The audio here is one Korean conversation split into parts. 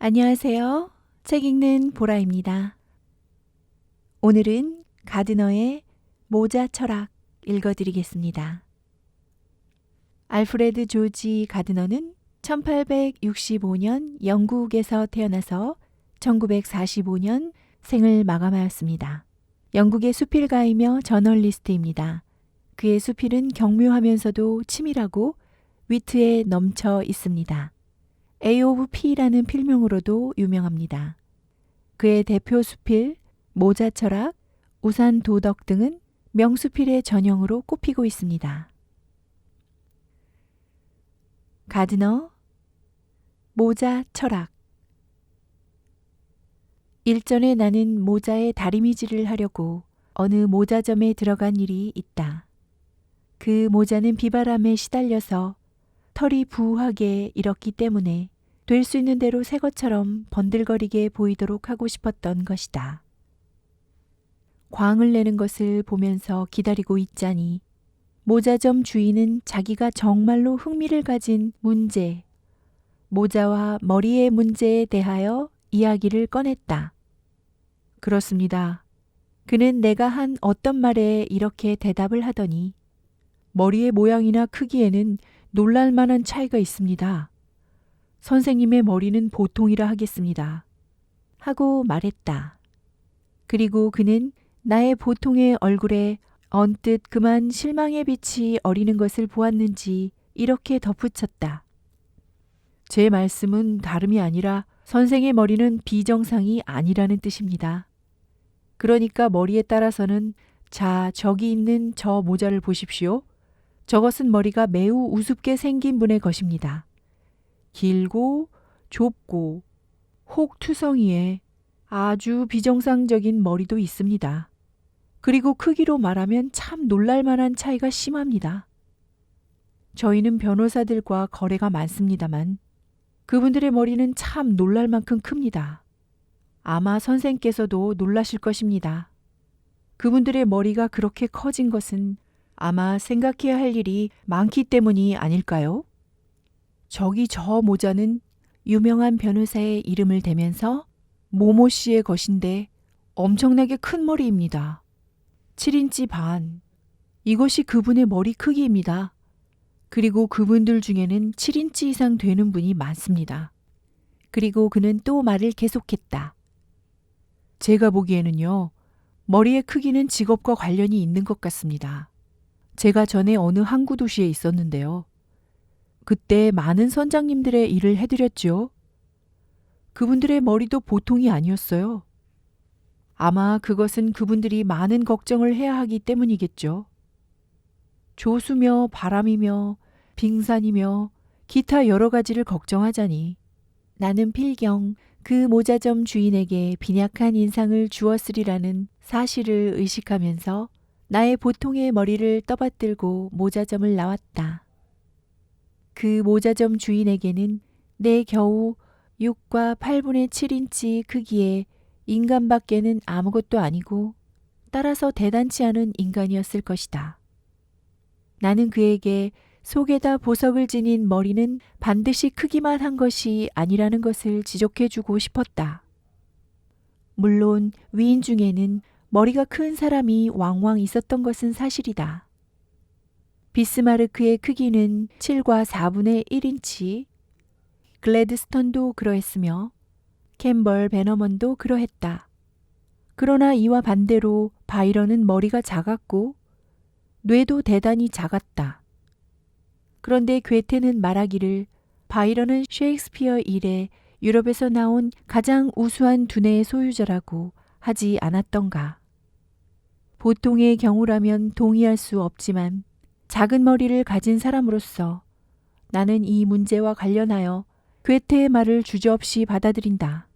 안녕하세요. 책 읽는 보라입니다. 오늘은 가드너의 모자 철학 읽어드리겠습니다. 알프레드 조지 가드너는 1865년 영국에서 태어나서 1945년 생을 마감하였습니다. 영국의 수필가이며 저널리스트입니다. 그의 수필은 경묘하면서도 치밀하고 위트에 넘쳐 있습니다. A of P라는 필명으로도 유명합니다. 그의 대표 수필, 모자 철학, 우산 도덕 등은 명수필의 전형으로 꼽히고 있습니다. 가드너, 모자 철학 일전에 나는 모자에 다리미질을 하려고 어느 모자점에 들어간 일이 있다. 그 모자는 비바람에 시달려서 털이 부하게 일었기 때문에 될 수 있는 대로 새 것처럼 번들거리게 보이도록 하고 싶었던 것이다. 광을 내는 것을 보면서 기다리고 있자니 모자점 주인은 자기가 정말로 흥미를 가진 문제, 모자와 머리의 문제에 대하여 이야기를 꺼냈다. 그렇습니다. 그는 내가 한 어떤 말에 이렇게 대답을 하더니 머리의 모양이나 크기에는 놀랄 만한 차이가 있습니다. 선생님의 머리는 보통이라 하겠습니다. 하고 말했다. 그리고 그는 나의 보통의 얼굴에 언뜻 그만 실망의 빛이 어리는 것을 보았는지 이렇게 덧붙였다. 제 말씀은 다름이 아니라 선생의 머리는 비정상이 아니라는 뜻입니다. 그러니까 머리에 따라서는 자, 저기 있는 저 모자를 보십시오. 저것은 머리가 매우 우습게 생긴 분의 것입니다. 길고 좁고 혹 투성이에 아주 비정상적인 머리도 있습니다. 그리고 크기로 말하면 참 놀랄만한 차이가 심합니다. 저희는 변호사들과 거래가 많습니다만 그분들의 머리는 참 놀랄 만큼 큽니다. 아마 선생께서도 놀라실 것입니다. 그분들의 머리가 그렇게 커진 것은 아마 생각해야 할 일이 많기 때문이 아닐까요? 저기 저 모자는 유명한 변호사의 이름을 대면서 모모 씨의 것인데 엄청나게 큰 머리입니다. 7인치 반. 이것이 그분의 머리 크기입니다. 그리고 그분들 중에는 7인치 이상 되는 분이 많습니다. 그리고 그는 또 말을 계속했다. 제가 보기에는요, 머리의 크기는 직업과 관련이 있는 것 같습니다. 제가 전에 어느 항구 도시에 있었는데요. 그때 많은 선장님들의 일을 해드렸죠. 그분들의 머리도 보통이 아니었어요. 아마 그것은 그분들이 많은 걱정을 해야 하기 때문이겠죠. 조수며 바람이며 빙산이며 기타 여러 가지를 걱정하자니 나는 필경 그 모자점 주인에게 빈약한 인상을 주었으리라는 사실을 의식하면서 나의 보통의 머리를 떠받들고 모자점을 나왔다. 그 모자점 주인에게는 내 겨우 6과 8분의 7인치 크기의 인간밖에는 아무것도 아니고 따라서 대단치 않은 인간이었을 것이다. 나는 그에게 속에다 보석을 지닌 머리는 반드시 크기만 한 것이 아니라는 것을 지적해 주고 싶었다. 물론 위인 중에는 머리가 큰 사람이 왕왕 있었던 것은 사실이다. 비스마르크의 크기는 7과 4분의 1인치, 글래드스턴도 그러했으며 캠벌 베너먼도 그러했다. 그러나 이와 반대로 바이런은 머리가 작았고 뇌도 대단히 작았다. 그런데 괴테는 말하기를 바이런은 셰익스피어 일에 유럽에서 나온 가장 우수한 두뇌의 소유자라고 하지 않았던가. 보통의 경우라면 동의할 수 없지만 작은 머리를 가진 사람으로서 나는 이 문제와 관련하여 괴테의 말을 주저없이 받아들인다.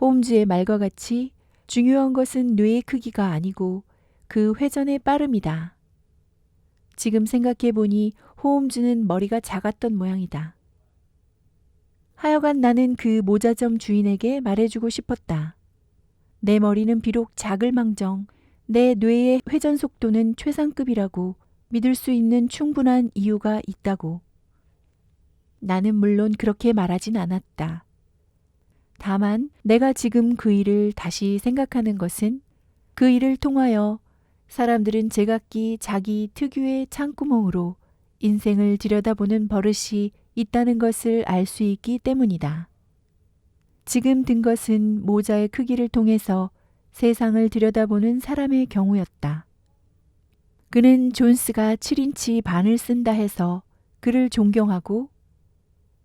홈즈의 말과 같이 중요한 것은 뇌의 크기가 아니고 그 회전의 빠름이다. 지금 생각해 보니 호음즈는 머리가 작았던 모양이다. 하여간 나는 그 모자점 주인에게 말해주고 싶었다. 내 머리는 비록 작을 망정 내 뇌의 회전 속도는 최상급이라고 믿을 수 있는 충분한 이유가 있다고. 나는 물론 그렇게 말하진 않았다. 다만 내가 지금 그 일을 다시 생각하는 것은 그 일을 통하여 사람들은 제각기 자기 특유의 창구멍으로 인생을 들여다보는 버릇이 있다는 것을 알 수 있기 때문이다. 지금 든 것은 모자의 크기를 통해서 세상을 들여다보는 사람의 경우였다. 그는 존스가 7인치 반을 쓴다 해서 그를 존경하고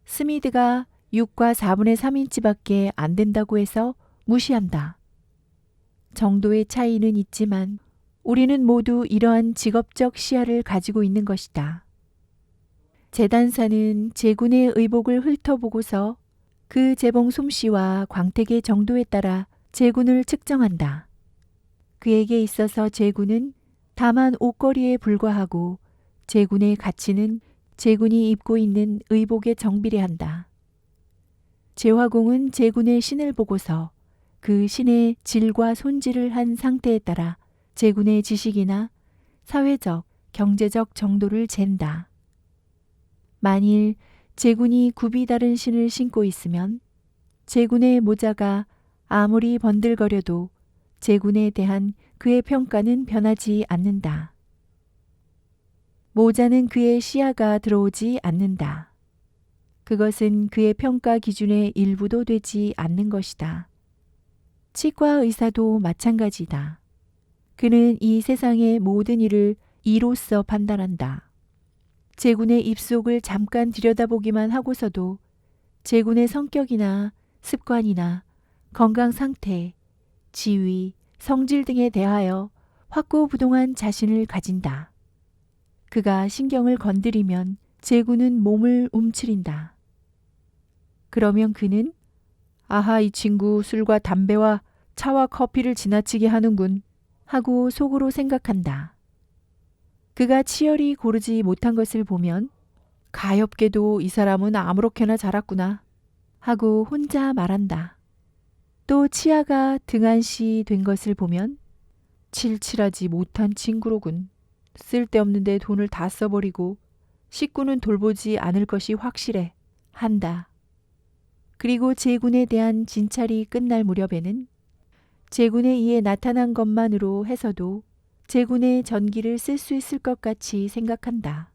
스미드가 6과 4분의 3인치밖에 안 된다고 해서 무시한다. 정도의 차이는 있지만 우리는 모두 이러한 직업적 시야를 가지고 있는 것이다. 재단사는 제군의 의복을 훑어보고서 그 재봉 솜씨와 광택의 정도에 따라 제군을 측정한다. 그에게 있어서 제군은 다만 옷걸이에 불과하고 제군의 가치는 제군이 입고 있는 의복에 정비례한다. 제화공은 제군의 신을 보고서 그 신의 질과 손질을 한 상태에 따라 제군의 지식이나 사회적, 경제적 정도를 잰다. 만일 제군이 굽이 다른 신을 신고 있으면 제군의 모자가 아무리 번들거려도 제군에 대한 그의 평가는 변하지 않는다. 모자는 그의 시야가 들어오지 않는다. 그것은 그의 평가 기준의 일부도 되지 않는 것이다. 치과 의사도 마찬가지다. 그는 이 세상의 모든 일을 이로써 판단한다. 제군의 입속을 잠깐 들여다보기만 하고서도 제군의 성격이나 습관이나 건강 상태, 지위, 성질 등에 대하여 확고부동한 자신을 가진다. 그가 신경을 건드리면 제군은 몸을 움츠린다. 그러면 그는 아하 이 친구 술과 담배와 차와 커피를 지나치게 하는군 하고 속으로 생각한다. 그가 치열히 고르지 못한 것을 보면 가엾게도 이 사람은 아무렇게나 자랐구나 하고 혼자 말한다. 또 치아가 등한시 된 것을 보면 칠칠하지 못한 친구로군. 쓸데없는데 돈을 다 써버리고 식구는 돌보지 않을 것이 확실해. 한다. 그리고 제군에 대한 진찰이 끝날 무렵에는 제군의 이에 나타난 것만으로 해서도 제군의 전기를 쓸 수 있을 것 같이 생각한다.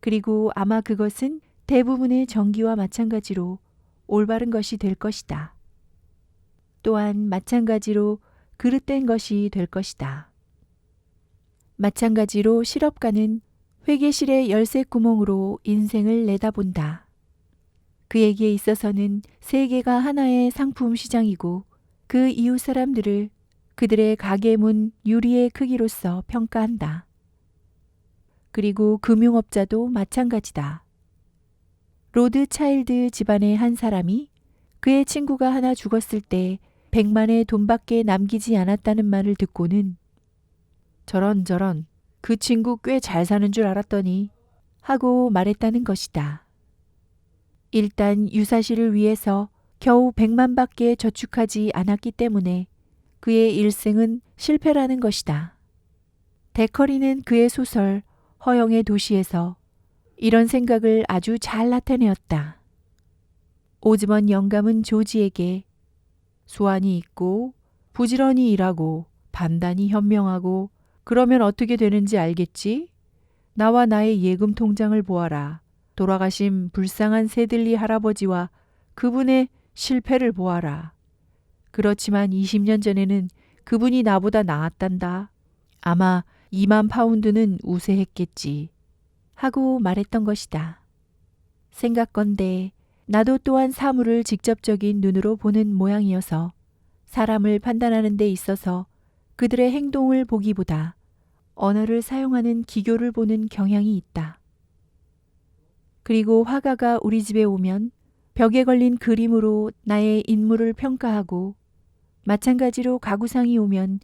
그리고 아마 그것은 대부분의 전기와 마찬가지로 올바른 것이 될 것이다. 또한 마찬가지로 그릇된 것이 될 것이다. 마찬가지로 실업가는 회계실의 열쇠 구멍으로 인생을 내다본다. 그에게 있어서는 세계가 하나의 상품 시장이고 그 이웃 사람들을 그들의 가게 문 유리의 크기로서 평가한다. 그리고 금융업자도 마찬가지다. 로드 차일드 집안의 한 사람이 그의 친구가 하나 죽었을 때 백만의 돈밖에 남기지 않았다는 말을 듣고는 저런 저런 그 친구 꽤 잘 사는 줄 알았더니 하고 말했다는 것이다. 일단 유사시를 위해서 겨우 백만밖에 저축하지 않았기 때문에 그의 일생은 실패라는 것이다. 데커리는 그의 소설 허영의 도시에서 이런 생각을 아주 잘 나타내었다. 오즈먼 영감은 조지에게 수완이 있고 부지런히 일하고 반단히 현명하고 그러면 어떻게 되는지 알겠지? 나와 나의 예금 통장을 보아라. 돌아가신 불쌍한 새들리 할아버지와 그분의 실패를 보아라. 그렇지만 20년 전에는 그분이 나보다 나았단다. 아마 2만 파운드는 우세했겠지. 하고 말했던 것이다. 생각건대 나도 또한 사물을 직접적인 눈으로 보는 모양이어서 사람을 판단하는 데 있어서 그들의 행동을 보기보다 언어를 사용하는 기교를 보는 경향이 있다. 그리고 화가가 우리 집에 오면 벽에 걸린 그림으로 나의 인물을 평가하고 마찬가지로 가구상이 오면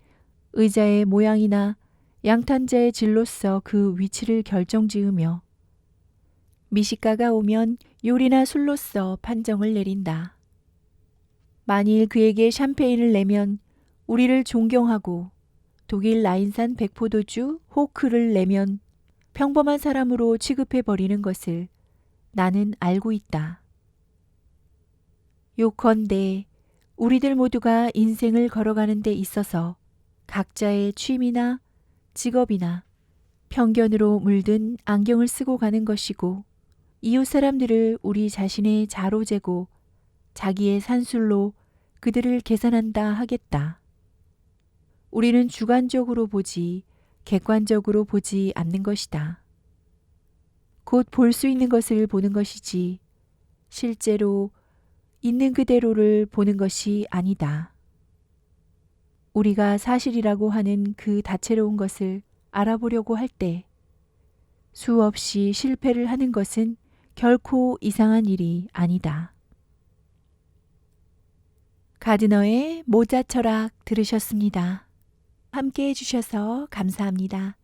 의자의 모양이나 양탄자의 질로서 그 위치를 결정지으며 미식가가 오면 요리나 술로서 판정을 내린다. 만일 그에게 샴페인을 내면 우리를 존경하고 독일 라인산 백포도주 호크를 내면 평범한 사람으로 취급해 버리는 것을 나는 알고 있다. 요컨대 우리들 모두가 인생을 걸어가는 데 있어서 각자의 취미나 직업이나 편견으로 물든 안경을 쓰고 가는 것이고 이웃 사람들을 우리 자신의 자로 재고 자기의 산술로 그들을 계산한다 하겠다. 우리는 주관적으로 보지 객관적으로 보지 않는 것이다. 곧 볼 수 있는 것을 보는 것이지 실제로 있는 그대로를 보는 것이 아니다. 우리가 사실이라고 하는 그 다채로운 것을 알아보려고 할 때 수없이 실패를 하는 것은 결코 이상한 일이 아니다. 가드너의 모자 철학 들으셨습니다. 함께 해주셔서 감사합니다.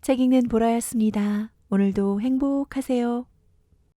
책 읽는 보라였습니다. 오늘도 행복하세요.